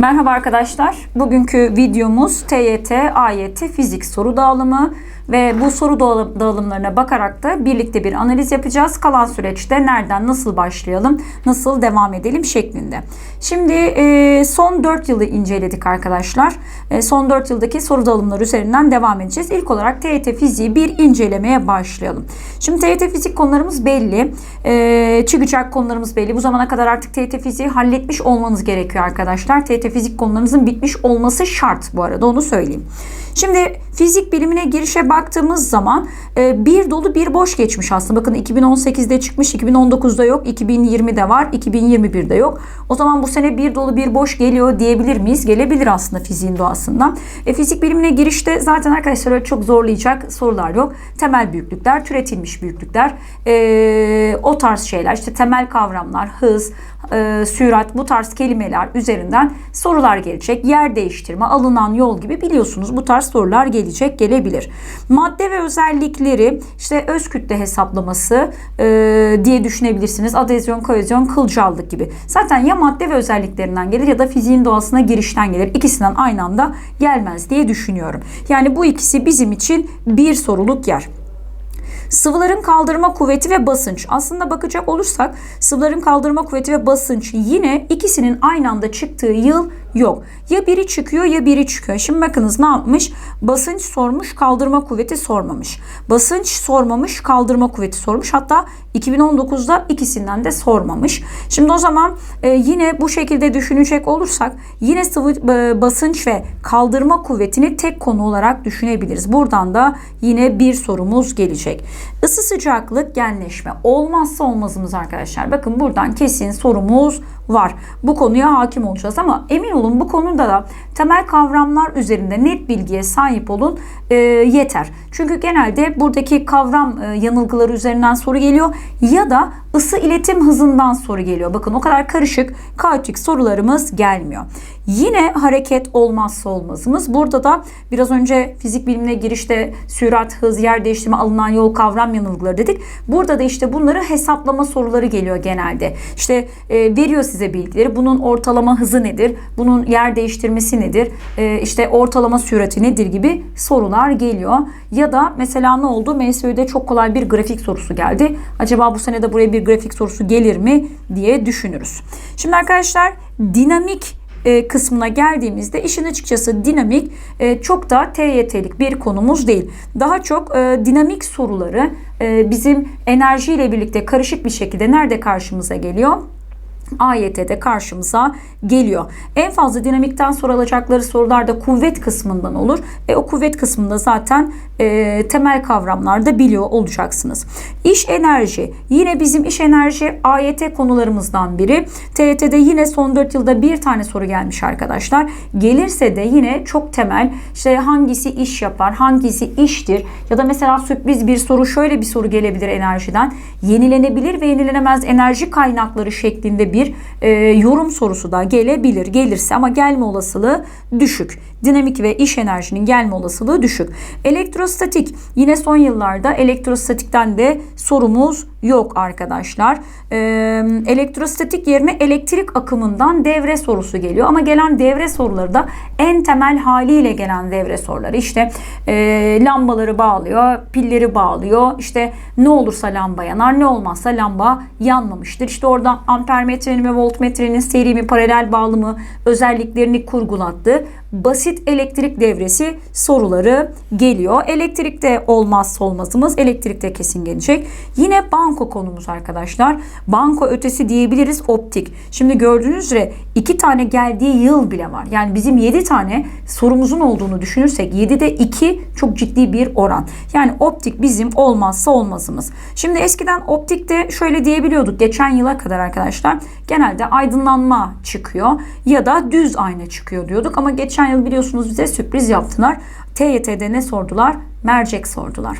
Merhaba arkadaşlar. Bugünkü videomuz TYT, AYT fizik soru dağılımı ve bu soru dağılım- dağılımlarına bakarak da birlikte bir analiz yapacağız. Kalan süreçte nereden nasıl başlayalım, nasıl devam edelim şeklinde. Şimdi e, son 4 yılı inceledik arkadaşlar. E, son 4 yıldaki soru dağılımları üzerinden devam edeceğiz. İlk olarak TYT fiziği bir incelemeye başlayalım. Şimdi TYT fizik konularımız belli. E, çıkacak konularımız belli. Bu zamana kadar artık TYT fiziği halletmiş olmanız gerekiyor arkadaşlar. TYT fizik konularınızın bitmiş olması şart bu arada onu söyleyeyim. Şimdi fizik bilimine girişe baktığımız zaman e, bir dolu bir boş geçmiş aslında. Bakın 2018'de çıkmış, 2019'da yok, 2020'de var, 2021'de yok. O zaman bu sene bir dolu bir boş geliyor diyebilir miyiz? Gelebilir aslında fiziğin doğasından. E, fizik bilimine girişte zaten arkadaşlar öyle çok zorlayacak sorular yok. Temel büyüklükler, türetilmiş büyüklükler, e, o tarz şeyler, işte temel kavramlar, hız, e, sürat bu tarz kelimeler üzerinden sorular gelecek. Yer değiştirme, alınan yol gibi biliyorsunuz bu tarz sorular gelecek, gelebilir. Madde ve özellikleri işte öz kütle hesaplaması e, diye düşünebilirsiniz. Adezyon, kohezyon, kılcallık gibi. Zaten ya madde ve özelliklerinden gelir ya da fiziğin doğasına girişten gelir. İkisinden aynı anda gelmez diye düşünüyorum. Yani bu ikisi bizim için bir soruluk yer. Sıvıların kaldırma kuvveti ve basınç. Aslında bakacak olursak sıvıların kaldırma kuvveti ve basınç yine ikisinin aynı anda çıktığı yıl yok. Ya biri çıkıyor ya biri çıkıyor. Şimdi bakınız ne yapmış? Basınç sormuş, kaldırma kuvveti sormamış. Basınç sormamış, kaldırma kuvveti sormuş. Hatta 2019'da ikisinden de sormamış. Şimdi o zaman e, yine bu şekilde düşünecek olursak yine sıvı e, basınç ve kaldırma kuvvetini tek konu olarak düşünebiliriz. Buradan da yine bir sorumuz gelecek. Isı sıcaklık genleşme olmazsa olmazımız arkadaşlar. Bakın buradan kesin sorumuz var. Bu konuya hakim olacağız ama emin olun bu konuda da temel kavramlar üzerinde net bilgiye sahip olun e, yeter. Çünkü genelde buradaki kavram e, yanılgıları üzerinden soru geliyor ya da ısı iletim hızından soru geliyor. Bakın o kadar karışık, kaotik sorularımız gelmiyor. Yine hareket olmazsa olmazımız. Burada da biraz önce fizik bilimine girişte sürat, hız, yer değiştirme, alınan yol kavram yanılgıları dedik. Burada da işte bunları hesaplama soruları geliyor genelde. İşte e, veriyor size bilgileri. Bunun ortalama hızı nedir? Bunun yer değiştirmesi nedir? E, işte ortalama sürati nedir gibi sorular geliyor. Ya da mesela ne oldu? MSÜ'de çok kolay bir grafik sorusu geldi. Acaba bu sene de buraya bir grafik sorusu gelir mi diye düşünürüz. Şimdi arkadaşlar dinamik e, kısmına geldiğimizde işin açıkçası dinamik e, çok da TYT'lik bir konumuz değil. Daha çok e, dinamik soruları bizim enerjiyle birlikte karışık bir şekilde nerede karşımıza geliyor? AYT'de karşımıza geliyor. En fazla dinamikten sorulacakları sorular da kuvvet kısmından olur. E, o kuvvet kısmında zaten e, temel kavramlarda biliyor olacaksınız. İş enerji. Yine bizim iş enerji AYT konularımızdan biri. TYT'de yine son 4 yılda bir tane soru gelmiş arkadaşlar. Gelirse de yine çok temel işte hangisi iş yapar, hangisi iştir ya da mesela sürpriz bir soru şöyle bir soru gelebilir enerjiden. Yenilenebilir ve yenilenemez enerji kaynakları şeklinde bir e, yorum sorusu da gelebilir. Gelirse ama gelme olasılığı düşük. Dinamik ve iş enerjinin gelme olasılığı düşük. Elektrostatik yine son yıllarda elektrostatikten de sorumuz yok arkadaşlar. Ee, elektrostatik yerine elektrik akımından devre sorusu geliyor. Ama gelen devre soruları da en temel haliyle gelen devre soruları. İşte e, lambaları bağlıyor, pilleri bağlıyor. İşte ne olursa lamba yanar, ne olmazsa lamba yanmamıştır. İşte orada ampermetrenin ve voltmetrenin seri mi paralel bağlı özelliklerini kurgulattı. Basit elektrik devresi soruları geliyor. Elektrikte olmazsa olmazımız elektrikte kesin gelecek. Yine banko konumuz arkadaşlar. Banko ötesi diyebiliriz optik. Şimdi gördüğünüz üzere iki tane geldiği yıl bile var. Yani bizim 7 tane sorumuzun olduğunu düşünürsek 7'de 2 çok ciddi bir oran. Yani optik bizim olmazsa olmazımız. Şimdi eskiden optikte şöyle diyebiliyorduk geçen yıla kadar arkadaşlar. Genelde aydınlanma çıkıyor ya da düz ayna çıkıyor diyorduk ama geçen yıl biliyorsunuz bize sürpriz yaptılar. TYT'de ne sordular? Mercek sordular.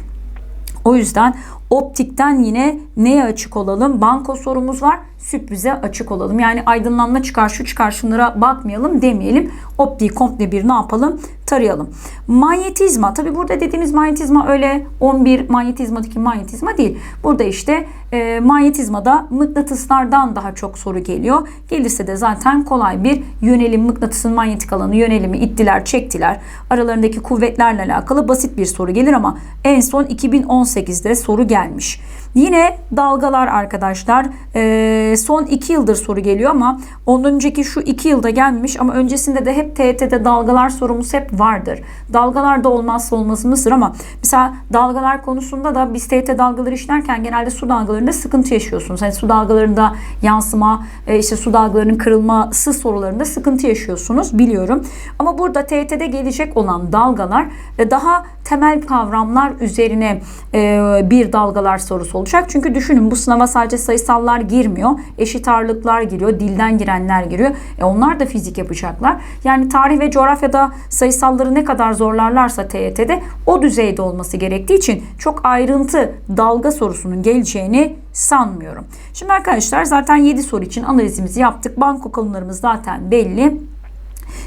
O yüzden optikten yine neye açık olalım? Banko sorumuz var. Sürprize açık olalım. Yani aydınlanma çıkar şu çıkar şunlara bakmayalım demeyelim. Optiği komple bir ne yapalım? Tarayalım. Manyetizma. Tabi burada dediğimiz manyetizma öyle 11 manyetizmadaki manyetizma değil. Burada işte e, manyetizmada mıknatıslardan daha çok soru geliyor. Gelirse de zaten kolay bir yönelim mıknatısın manyetik alanı yönelimi ittiler çektiler. Aralarındaki kuvvetlerle alakalı basit bir soru gelir ama en son 2018'de soru gelmiş. Yine dalgalar arkadaşlar e, son 2 yıldır soru geliyor ama ondan önceki şu 2 yılda gelmemiş ama öncesinde de hep TET'de dalgalar sorumuz hep vardır. Dalgalar da olmazsa olmazımızdır ama mesela dalgalar konusunda da biz TET dalgaları işlerken genelde su dalgalarında sıkıntı yaşıyorsunuz. Hani su dalgalarında yansıma, e, işte su dalgalarının kırılması sorularında sıkıntı yaşıyorsunuz biliyorum. Ama burada TET'de gelecek olan dalgalar e, daha temel kavramlar üzerine e, bir dalgalar sorusu olacak. Çünkü düşünün bu sınava sadece sayısallar girmiyor. Eşit ağırlıklar giriyor. Dilden girenler giriyor. E onlar da fizik yapacaklar. Yani tarih ve coğrafyada sayısalları ne kadar zorlarlarsa TYT'de o düzeyde olması gerektiği için çok ayrıntı dalga sorusunun geleceğini sanmıyorum. Şimdi arkadaşlar zaten 7 soru için analizimizi yaptık. Banko konularımız zaten belli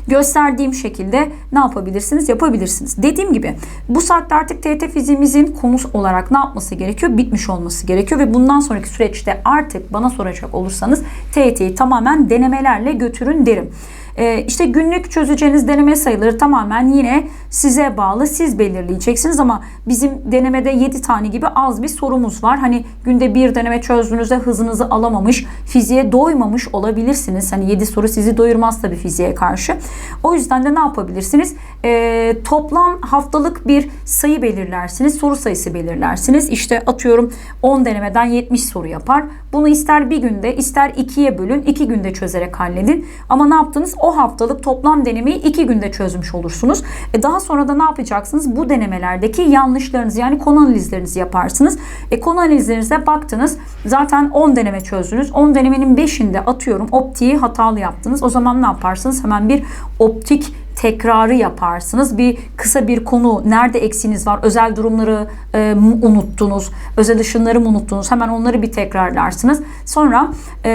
gösterdiğim şekilde ne yapabilirsiniz? Yapabilirsiniz. Dediğim gibi bu saatte artık TET fiziğimizin konusu olarak ne yapması gerekiyor? Bitmiş olması gerekiyor ve bundan sonraki süreçte artık bana soracak olursanız TET'yi tamamen denemelerle götürün derim. Ee, işte günlük çözeceğiniz deneme sayıları tamamen yine size bağlı. Siz belirleyeceksiniz ama bizim denemede 7 tane gibi az bir sorumuz var. Hani günde bir deneme çözdüğünüzde hızınızı alamamış, fiziğe doymamış olabilirsiniz. Hani 7 soru sizi doyurmaz tabii fiziğe karşı. O yüzden de ne yapabilirsiniz? Ee, toplam haftalık bir sayı belirlersiniz. Soru sayısı belirlersiniz. İşte atıyorum 10 denemeden 70 soru yapar. Bunu ister bir günde ister ikiye bölün. 2 günde çözerek halledin. Ama ne yaptınız? O haftalık toplam denemeyi 2 günde çözmüş olursunuz. E daha sonra da ne yapacaksınız? Bu denemelerdeki yanlışlarınızı yani konu analizlerinizi yaparsınız. E konu analizlerinize baktınız. Zaten 10 deneme çözdünüz. 10 denemenin 5'inde atıyorum optiği hatalı yaptınız. O zaman ne yaparsınız? Hemen bir optik tekrarı yaparsınız. Bir kısa bir konu nerede eksiğiniz var? Özel durumları e, unuttunuz. Özel ışınları mı unuttunuz? Hemen onları bir tekrarlarsınız. Sonra e,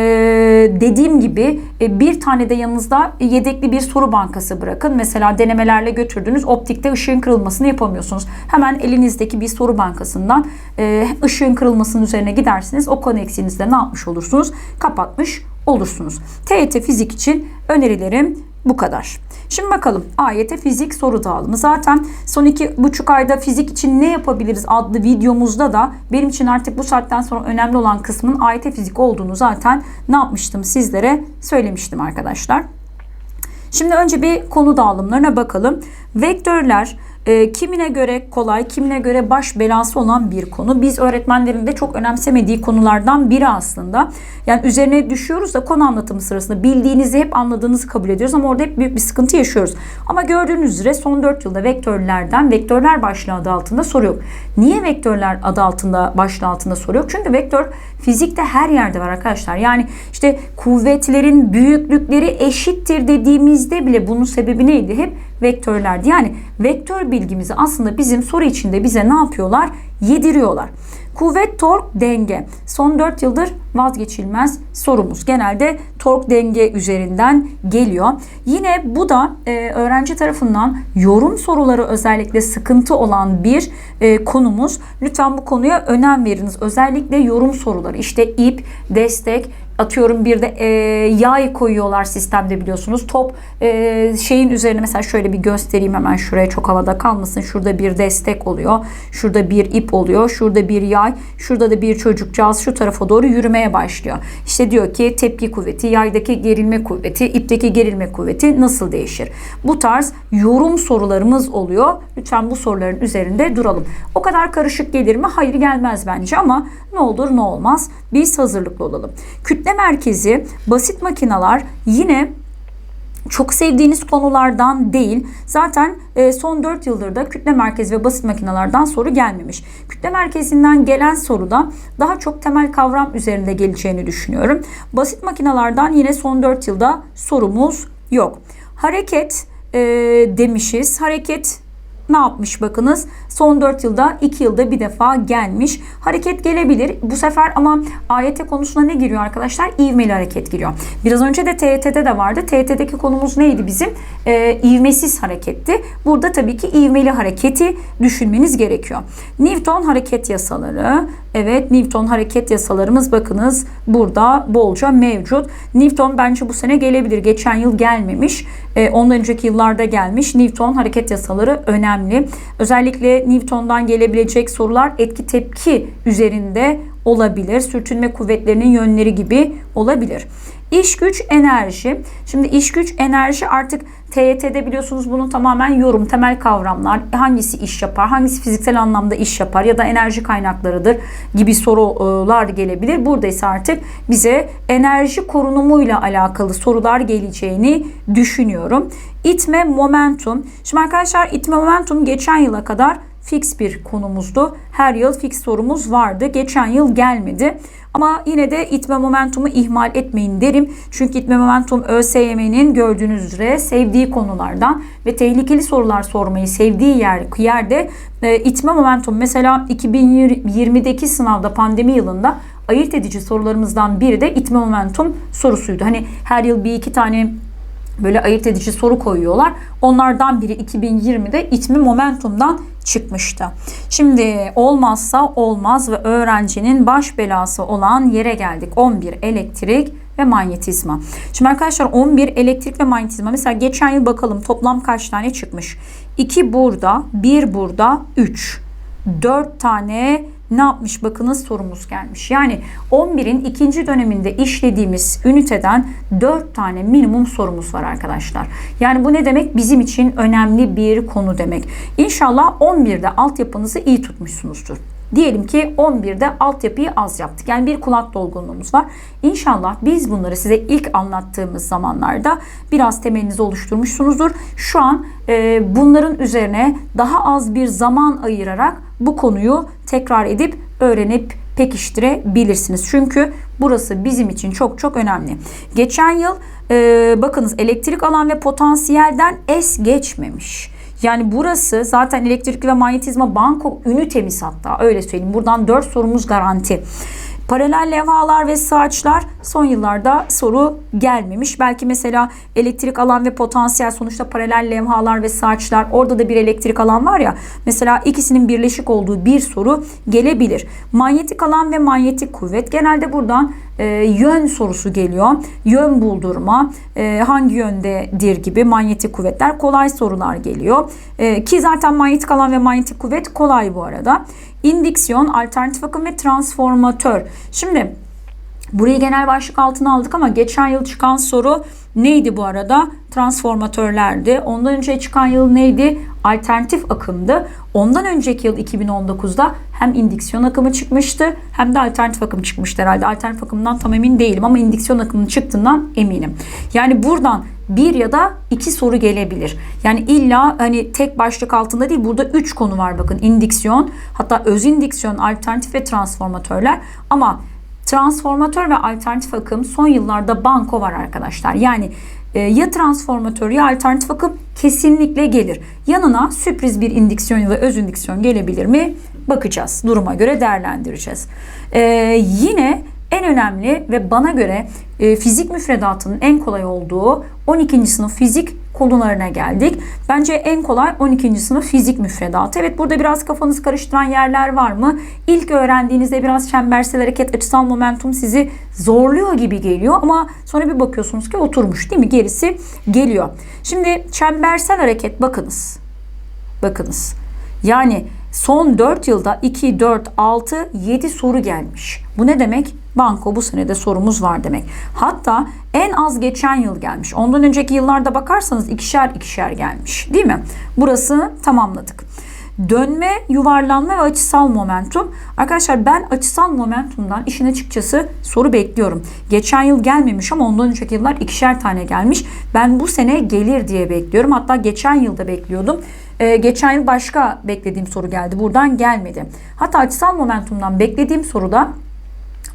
dediğim gibi e, bir tane de yanınızda yedekli bir soru bankası bırakın. Mesela denemelerle götürdüğünüz optikte ışığın kırılmasını yapamıyorsunuz. Hemen elinizdeki bir soru bankasından e, ışığın kırılmasının üzerine gidersiniz. O konu eksiğinizde ne yapmış olursunuz? Kapatmış olursunuz. TYT fizik için önerilerim bu kadar. Şimdi bakalım AYT fizik soru dağılımı. Zaten son iki buçuk ayda fizik için ne yapabiliriz adlı videomuzda da benim için artık bu saatten sonra önemli olan kısmın AYT fizik olduğunu zaten ne yapmıştım sizlere söylemiştim arkadaşlar. Şimdi önce bir konu dağılımlarına bakalım. Vektörler e, kimine göre kolay, kimine göre baş belası olan bir konu. Biz öğretmenlerin de çok önemsemediği konulardan biri aslında. Yani üzerine düşüyoruz da konu anlatımı sırasında bildiğinizi hep anladığınızı kabul ediyoruz ama orada hep büyük bir sıkıntı yaşıyoruz. Ama gördüğünüz üzere son 4 yılda vektörlerden vektörler başlığı adı altında soru yok. Niye vektörler adı altında başlığı altında soru yok? Çünkü vektör fizikte her yerde var arkadaşlar. Yani işte kuvvetlerin büyüklükleri eşittir dediğimizde bile bunun sebebi neydi? Hep vektörlerdi. Yani vektör bilgimizi aslında bizim soru içinde bize ne yapıyorlar? Yediriyorlar. Kuvvet, tork, denge. Son 4 yıldır vazgeçilmez sorumuz. Genelde tork denge üzerinden geliyor. Yine bu da e, öğrenci tarafından yorum soruları özellikle sıkıntı olan bir e, konumuz. Lütfen bu konuya önem veriniz. Özellikle yorum soruları. İşte ip, destek, atıyorum bir de e, yay koyuyorlar sistemde biliyorsunuz. Top e, şeyin üzerine mesela şöyle bir göstereyim hemen şuraya çok havada kalmasın. Şurada bir destek oluyor. Şurada bir ip oluyor. Şurada bir yay. Şurada da bir çocukcağız şu tarafa doğru yürümeye başlıyor. İşte diyor ki tepki kuvveti, yaydaki gerilme kuvveti, ipteki gerilme kuvveti nasıl değişir? Bu tarz yorum sorularımız oluyor. Lütfen bu soruların üzerinde duralım. O kadar karışık gelir mi? Hayır gelmez bence ama ne olur ne olmaz. Biz hazırlıklı olalım. Kütle merkezi, basit makineler yine çok sevdiğiniz konulardan değil. Zaten e, son 4 yıldır da kütle merkezi ve basit makinelerden soru gelmemiş. Kütle merkezinden gelen soruda daha çok temel kavram üzerinde geleceğini düşünüyorum. Basit makinelerden yine son 4 yılda sorumuz yok. Hareket e, demişiz. Hareket ne yapmış bakınız. Son 4 yılda 2 yılda bir defa gelmiş. Hareket gelebilir. Bu sefer ama AYT konusuna ne giriyor arkadaşlar? İvmeli hareket giriyor. Biraz önce de TYT'de de vardı. TYT'deki konumuz neydi bizim? Ee, ivmesiz hareketti. Burada tabii ki ivmeli hareketi düşünmeniz gerekiyor. Newton hareket yasaları Evet Newton hareket yasalarımız bakınız burada bolca mevcut. Newton bence bu sene gelebilir. Geçen yıl gelmemiş. E, ondan önceki yıllarda gelmiş. Newton hareket yasaları önemli. Özellikle Newton'dan gelebilecek sorular etki tepki üzerinde olabilir. Sürtünme kuvvetlerinin yönleri gibi olabilir. İş güç enerji. Şimdi iş güç enerji artık TYT'de biliyorsunuz bunun tamamen yorum, temel kavramlar. Hangisi iş yapar, hangisi fiziksel anlamda iş yapar ya da enerji kaynaklarıdır gibi sorular gelebilir. Burada ise artık bize enerji korunumuyla alakalı sorular geleceğini düşünüyorum. İtme momentum. Şimdi arkadaşlar itme momentum geçen yıla kadar fix bir konumuzdu. Her yıl fix sorumuz vardı. Geçen yıl gelmedi. Ama yine de itme momentumu ihmal etmeyin derim. Çünkü itme momentum ÖSYM'nin gördüğünüz üzere sevdiği konulardan ve tehlikeli sorular sormayı sevdiği yer, yerde e, itme momentum mesela 2020'deki sınavda pandemi yılında ayırt edici sorularımızdan biri de itme momentum sorusuydu. Hani her yıl bir iki tane böyle ayırt edici soru koyuyorlar. Onlardan biri 2020'de itme momentumdan çıkmıştı. Şimdi olmazsa olmaz ve öğrencinin baş belası olan yere geldik. 11 elektrik ve manyetizma. Şimdi arkadaşlar 11 elektrik ve manyetizma mesela geçen yıl bakalım toplam kaç tane çıkmış? 2 burada, 1 burada, 3. 4 tane ne yapmış bakınız sorumuz gelmiş. Yani 11'in ikinci döneminde işlediğimiz üniteden 4 tane minimum sorumuz var arkadaşlar. Yani bu ne demek? Bizim için önemli bir konu demek. İnşallah 11'de altyapınızı iyi tutmuşsunuzdur. Diyelim ki 11'de altyapıyı az yaptık. Yani bir kulak dolgunluğumuz var. İnşallah biz bunları size ilk anlattığımız zamanlarda biraz temelinizi oluşturmuşsunuzdur. Şu an e, bunların üzerine daha az bir zaman ayırarak bu konuyu tekrar edip öğrenip pekiştirebilirsiniz. Çünkü burası bizim için çok çok önemli. Geçen yıl e, bakınız elektrik alan ve potansiyelden es geçmemiş. Yani burası zaten elektrik ve manyetizma banko ünitemiz hatta öyle söyleyeyim. Buradan 4 sorumuz garanti. Paralel levhalar ve saçlar son yıllarda soru gelmemiş. Belki mesela elektrik alan ve potansiyel sonuçta paralel levhalar ve saçlar orada da bir elektrik alan var ya. Mesela ikisinin birleşik olduğu bir soru gelebilir. Manyetik alan ve manyetik kuvvet genelde buradan e, yön sorusu geliyor. Yön buldurma, e, hangi yöndedir gibi manyetik kuvvetler kolay sorular geliyor. E, ki zaten manyetik alan ve manyetik kuvvet kolay bu arada. İndiksiyon, alternatif akım ve transformatör. Şimdi burayı genel başlık altına aldık ama geçen yıl çıkan soru neydi bu arada? Transformatörlerdi. Ondan önce çıkan yıl neydi? Alternatif akımdı. Ondan önceki yıl 2019'da hem indiksiyon akımı çıkmıştı hem de alternatif akım çıkmıştı herhalde. Alternatif akımdan tam emin değilim ama indiksiyon akımının çıktığından eminim. Yani buradan bir ya da iki soru gelebilir. Yani illa hani tek başlık altında değil burada üç konu var bakın. indiksiyon hatta öz indiksiyon, alternatif ve transformatörler ama transformatör ve alternatif akım son yıllarda banko var arkadaşlar. Yani e, ya transformatör ya alternatif akım kesinlikle gelir. Yanına sürpriz bir indiksiyon ya da öz indiksiyon gelebilir mi? Bakacağız. Duruma göre değerlendireceğiz. E, yine en önemli ve bana göre e, fizik müfredatının en kolay olduğu 12. sınıf fizik konularına geldik. Bence en kolay 12. sınıf fizik müfredatı. Evet burada biraz kafanızı karıştıran yerler var mı? İlk öğrendiğinizde biraz çembersel hareket açısal momentum sizi zorluyor gibi geliyor ama sonra bir bakıyorsunuz ki oturmuş değil mi? Gerisi geliyor. Şimdi çembersel hareket bakınız. Bakınız. Yani son 4 yılda 2, 4, 6, 7 soru gelmiş. Bu ne demek? Banko bu senede sorumuz var demek. Hatta en az geçen yıl gelmiş. Ondan önceki yıllarda bakarsanız ikişer ikişer gelmiş. Değil mi? Burası tamamladık. Dönme, yuvarlanma ve açısal momentum. Arkadaşlar ben açısal momentumdan işin açıkçası soru bekliyorum. Geçen yıl gelmemiş ama ondan önceki yıllar ikişer tane gelmiş. Ben bu sene gelir diye bekliyorum. Hatta geçen yılda bekliyordum. Ee, geçen yıl başka beklediğim soru geldi. Buradan gelmedi. Hatta açısal momentumdan beklediğim soruda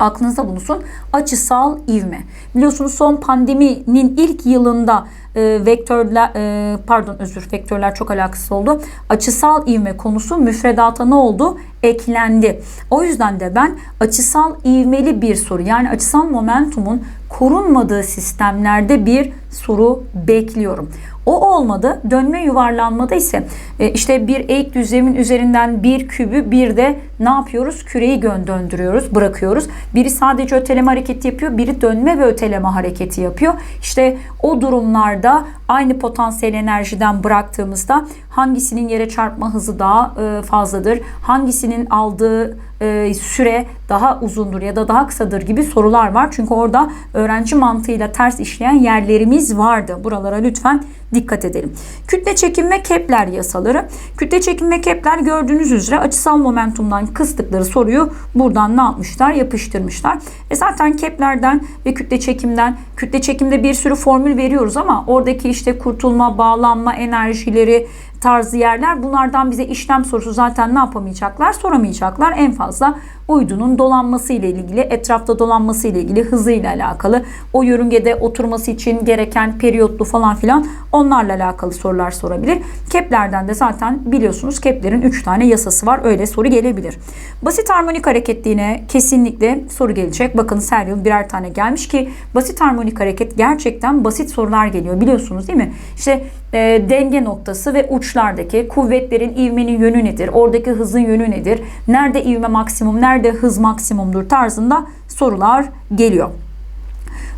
aklınızda bulunsun. Açısal ivme. Biliyorsunuz son pandeminin ilk yılında e, vektörler e, pardon özür vektörler çok alakasız oldu. Açısal ivme konusu müfredata ne oldu? Eklendi. O yüzden de ben açısal ivmeli bir soru yani açısal momentumun korunmadığı sistemlerde bir soru bekliyorum. O olmadı. Dönme yuvarlanmada ise e, işte bir eğik düzlemin üzerinden bir kübü bir de ne yapıyoruz? Küreyi döndürüyoruz, bırakıyoruz. Biri sadece öteleme hareketi yapıyor, biri dönme ve öteleme hareketi yapıyor. İşte o durumlarda aynı potansiyel enerjiden bıraktığımızda hangisinin yere çarpma hızı daha e, fazladır? Hangisinin aldığı e, süre daha uzundur ya da daha kısadır gibi sorular var. Çünkü orada öğrenci mantığıyla ters işleyen yerlerimiz vardı. Buralara lütfen dikkat edelim. Kütle çekim ve Kepler yasaları. Kütle çekim ve Kepler gördüğünüz üzere açısal momentumdan kıstıkları soruyu buradan ne yapmışlar? Yapıştırmışlar. E zaten Kepler'den ve kütle çekimden kütle çekimde bir sürü formül veriyoruz ama oradaki işte kurtulma, bağlanma enerjileri, tarzı yerler. Bunlardan bize işlem sorusu zaten ne yapamayacaklar? Soramayacaklar. En fazla uydunun dolanması ile ilgili, etrafta dolanması ile ilgili, hızı ile alakalı, o yörüngede oturması için gereken periyotlu falan filan onlarla alakalı sorular sorabilir. Kepler'den de zaten biliyorsunuz Kepler'in 3 tane yasası var. Öyle soru gelebilir. Basit harmonik hareketliğine kesinlikle soru gelecek. Bakın her yıl birer tane gelmiş ki basit harmonik hareket gerçekten basit sorular geliyor biliyorsunuz değil mi? İşte e, denge noktası ve uçlardaki kuvvetlerin ivmenin yönü nedir? Oradaki hızın yönü nedir? Nerede ivme maksimum, nerede hız maksimumdur tarzında sorular geliyor.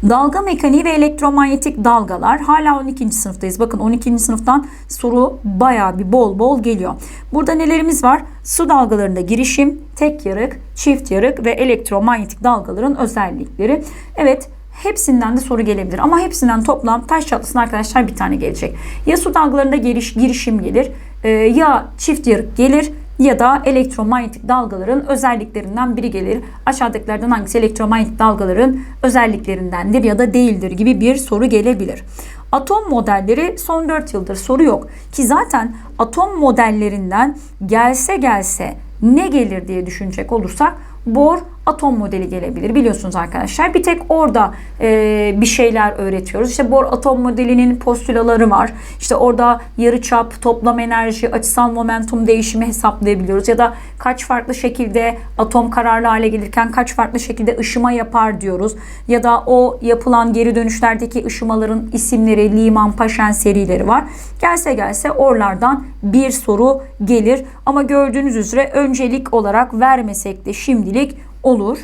Dalga mekaniği ve elektromanyetik dalgalar. Hala 12. sınıftayız. Bakın 12. sınıftan soru bayağı bir bol bol geliyor. Burada nelerimiz var? Su dalgalarında girişim, tek yarık, çift yarık ve elektromanyetik dalgaların özellikleri. Evet Hepsinden de soru gelebilir ama hepsinden toplam taş çatlasın arkadaşlar bir tane gelecek. Ya su dalgalarında giriş, girişim gelir e, ya çift yarık gelir ya da elektromanyetik dalgaların özelliklerinden biri gelir. Aşağıdakilerden hangisi elektromanyetik dalgaların özelliklerindendir ya da değildir gibi bir soru gelebilir. Atom modelleri son 4 yıldır soru yok. Ki zaten atom modellerinden gelse gelse ne gelir diye düşünecek olursak Bohr atom modeli gelebilir biliyorsunuz arkadaşlar. Bir tek orada e, bir şeyler öğretiyoruz. İşte Bohr atom modelinin postülaları var. İşte orada yarıçap, toplam enerji, açısal momentum değişimi hesaplayabiliyoruz. Ya da kaç farklı şekilde atom kararlı hale gelirken kaç farklı şekilde ışıma yapar diyoruz. Ya da o yapılan geri dönüşlerdeki ışımaların isimleri, Liman, Paşen serileri var. Gelse gelse oralardan bir soru gelir. Ama gördüğünüz üzere öncelik olarak vermesek de şimdilik olur.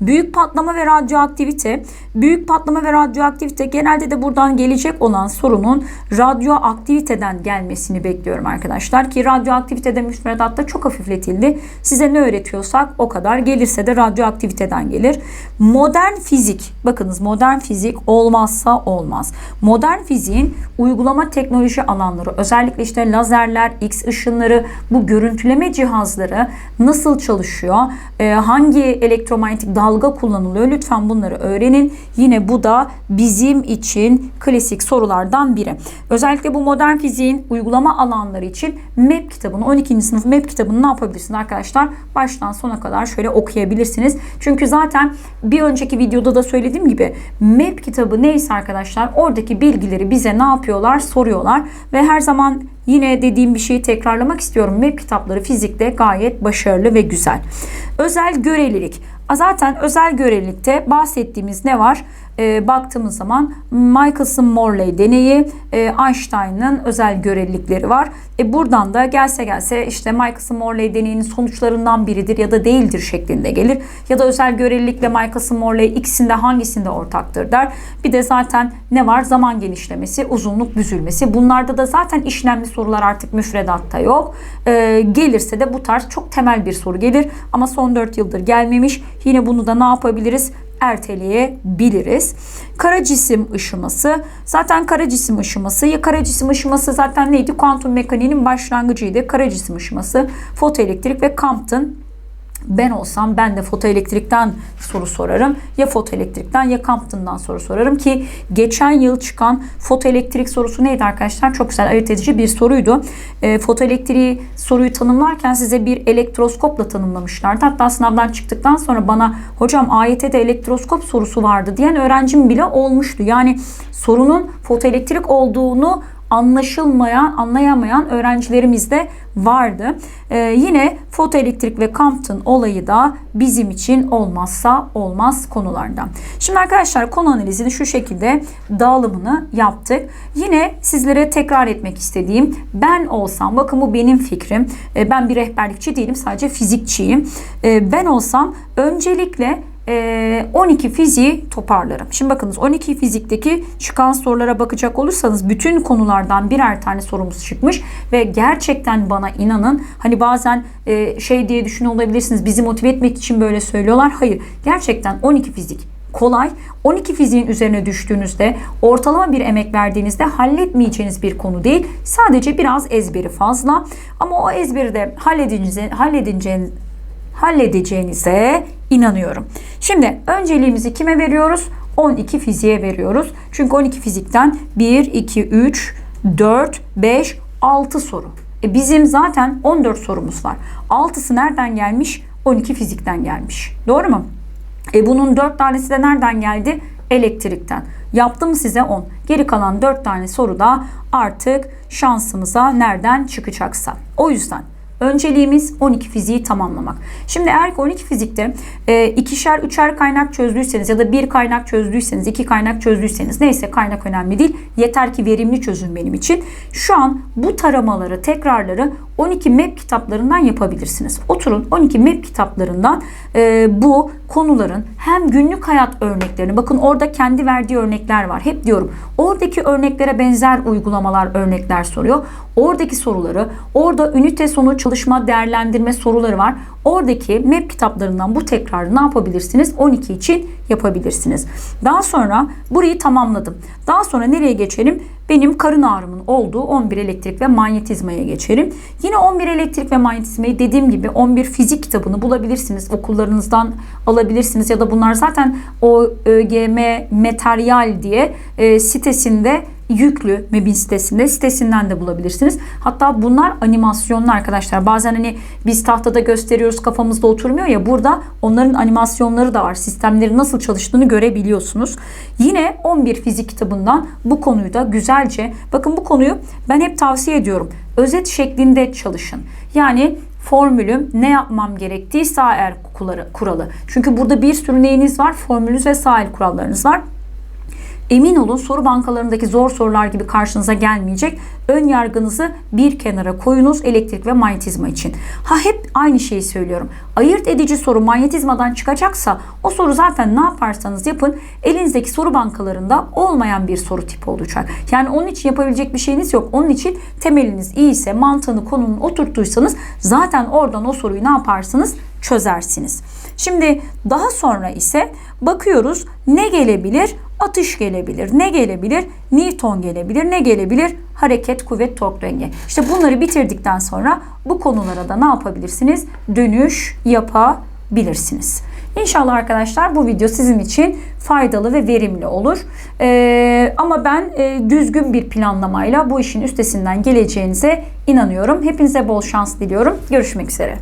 Büyük patlama ve radyoaktivite. Büyük patlama ve radyoaktivite genelde de buradan gelecek olan sorunun radyoaktiviteden gelmesini bekliyorum arkadaşlar. Ki radyoaktivitede müfredatta çok hafifletildi. Size ne öğretiyorsak o kadar gelirse de radyoaktiviteden gelir. Modern fizik. Bakınız modern fizik olmazsa olmaz. Modern fiziğin uygulama teknoloji alanları özellikle işte lazerler, X ışınları bu görüntüleme cihazları nasıl çalışıyor? Ee, hangi elektromanyetik dalga dalga kullanılıyor. Lütfen bunları öğrenin. Yine bu da bizim için klasik sorulardan biri. Özellikle bu modern fiziğin uygulama alanları için MEP kitabını 12. sınıf MEP kitabını ne yapabilirsiniz arkadaşlar? Baştan sona kadar şöyle okuyabilirsiniz. Çünkü zaten bir önceki videoda da söylediğim gibi MEP kitabı neyse arkadaşlar oradaki bilgileri bize ne yapıyorlar? Soruyorlar ve her zaman Yine dediğim bir şeyi tekrarlamak istiyorum. MEP kitapları fizikte gayet başarılı ve güzel. Özel görelilik. Zaten özel görelilikte bahsettiğimiz ne var? E, baktığımız zaman Michelson-Morley deneyi, e, Einstein'ın özel görelilikleri var. E, buradan da gelse gelse işte Michelson-Morley deneyinin sonuçlarından biridir ya da değildir şeklinde gelir. Ya da özel görelilikle Michelson-Morley ikisinde hangisinde ortaktır der. Bir de zaten ne var? Zaman genişlemesi, uzunluk büzülmesi. Bunlarda da zaten işlemli sorular artık müfredatta yok. E, gelirse de bu tarz çok temel bir soru gelir. Ama son 4 yıldır gelmemiş. Yine bunu da ne yapabiliriz? Erteleyebiliriz. Kara cisim ışıması. Zaten kara cisim ışıması ya kara cisim ışıması zaten neydi? Kuantum mekaniğinin başlangıcıydı. Kara cisim ışıması, fotoelektrik ve Compton ben olsam ben de fotoelektrikten soru sorarım. Ya fotoelektrikten ya Compton'dan soru sorarım ki geçen yıl çıkan fotoelektrik sorusu neydi arkadaşlar? Çok güzel ayırt edici bir soruydu. E, fotoelektriği soruyu tanımlarken size bir elektroskopla tanımlamışlardı. Hatta sınavdan çıktıktan sonra bana hocam AYT'de elektroskop sorusu vardı diyen öğrencim bile olmuştu. Yani sorunun fotoelektrik olduğunu anlaşılmayan, anlayamayan öğrencilerimiz de vardı. Ee, yine fotoelektrik ve Compton olayı da bizim için olmazsa olmaz konulardan. Şimdi arkadaşlar konu analizini şu şekilde dağılımını yaptık. Yine sizlere tekrar etmek istediğim ben olsam bakın bu benim fikrim. Ee, ben bir rehberlikçi değilim sadece fizikçiyim. Ee, ben olsam öncelikle 12 fiziği toparlarım. Şimdi bakınız 12 fizikteki çıkan sorulara bakacak olursanız bütün konulardan birer tane sorumuz çıkmış ve gerçekten bana inanın hani bazen şey diye düşünüyor olabilirsiniz bizi motive etmek için böyle söylüyorlar. Hayır gerçekten 12 fizik kolay. 12 fiziğin üzerine düştüğünüzde ortalama bir emek verdiğinizde halletmeyeceğiniz bir konu değil. Sadece biraz ezberi fazla. Ama o ezberi de halledince, halledince, halledeceğinize inanıyorum. Şimdi önceliğimizi kime veriyoruz? 12 fiziğe veriyoruz. Çünkü 12 fizikten 1, 2, 3, 4, 5, 6 soru. E bizim zaten 14 sorumuz var. 6'sı nereden gelmiş? 12 fizikten gelmiş. Doğru mu? E bunun 4 tanesi de nereden geldi? Elektrikten. Yaptım size 10. Geri kalan 4 tane soru da artık şansımıza nereden çıkacaksa. O yüzden Önceliğimiz 12 fiziği tamamlamak. Şimdi eğer ki 12 fizikte e, ikişer, üçer kaynak çözdüyseniz ya da bir kaynak çözdüyseniz, iki kaynak çözdüyseniz neyse kaynak önemli değil. Yeter ki verimli çözün benim için. Şu an bu taramaları, tekrarları 12 map kitaplarından yapabilirsiniz. Oturun 12 map kitaplarından e, bu konuların hem günlük hayat örneklerini bakın orada kendi verdiği örnekler var. Hep diyorum oradaki örneklere benzer uygulamalar örnekler soruyor. Oradaki soruları orada ünite sonu çalışma değerlendirme soruları var. Oradaki map kitaplarından bu tekrarı ne yapabilirsiniz? 12 için yapabilirsiniz. Daha sonra burayı tamamladım. Daha sonra nereye geçelim? Benim karın ağrımın olduğu 11 elektrik ve manyetizmaya geçelim. Yine 11 elektrik ve manyetizmayı dediğim gibi 11 fizik kitabını bulabilirsiniz. Okullarınızdan alabilirsiniz ya da bunlar zaten o ÖGM materyal diye e, sitesinde yüklü Mebin sitesinde sitesinden de bulabilirsiniz. Hatta bunlar animasyonlu arkadaşlar. Bazen hani biz tahtada gösteriyoruz kafamızda oturmuyor ya burada onların animasyonları da var. Sistemleri nasıl çalıştığını görebiliyorsunuz. Yine 11 fizik kitabından bu konuyu da güzelce bakın bu konuyu ben hep tavsiye ediyorum. Özet şeklinde çalışın. Yani formülüm ne yapmam gerektiği el kuralı. Çünkü burada bir sürü neyiniz var? Formülünüz ve sağ el kurallarınız var. Emin olun soru bankalarındaki zor sorular gibi karşınıza gelmeyecek. Ön yargınızı bir kenara koyunuz elektrik ve manyetizma için. Ha hep aynı şeyi söylüyorum. Ayırt edici soru manyetizmadan çıkacaksa o soru zaten ne yaparsanız yapın elinizdeki soru bankalarında olmayan bir soru tipi olacak. Yani onun için yapabilecek bir şeyiniz yok. Onun için temeliniz iyiyse mantığını konunun oturttuysanız zaten oradan o soruyu ne yaparsınız? çözersiniz. Şimdi daha sonra ise bakıyoruz ne gelebilir? Atış gelebilir. Ne gelebilir? Newton gelebilir. Ne gelebilir? Hareket, kuvvet, tork denge. İşte bunları bitirdikten sonra bu konulara da ne yapabilirsiniz? Dönüş yapabilirsiniz. İnşallah arkadaşlar bu video sizin için faydalı ve verimli olur. Ee, ama ben e, düzgün bir planlamayla bu işin üstesinden geleceğinize inanıyorum. Hepinize bol şans diliyorum. Görüşmek üzere.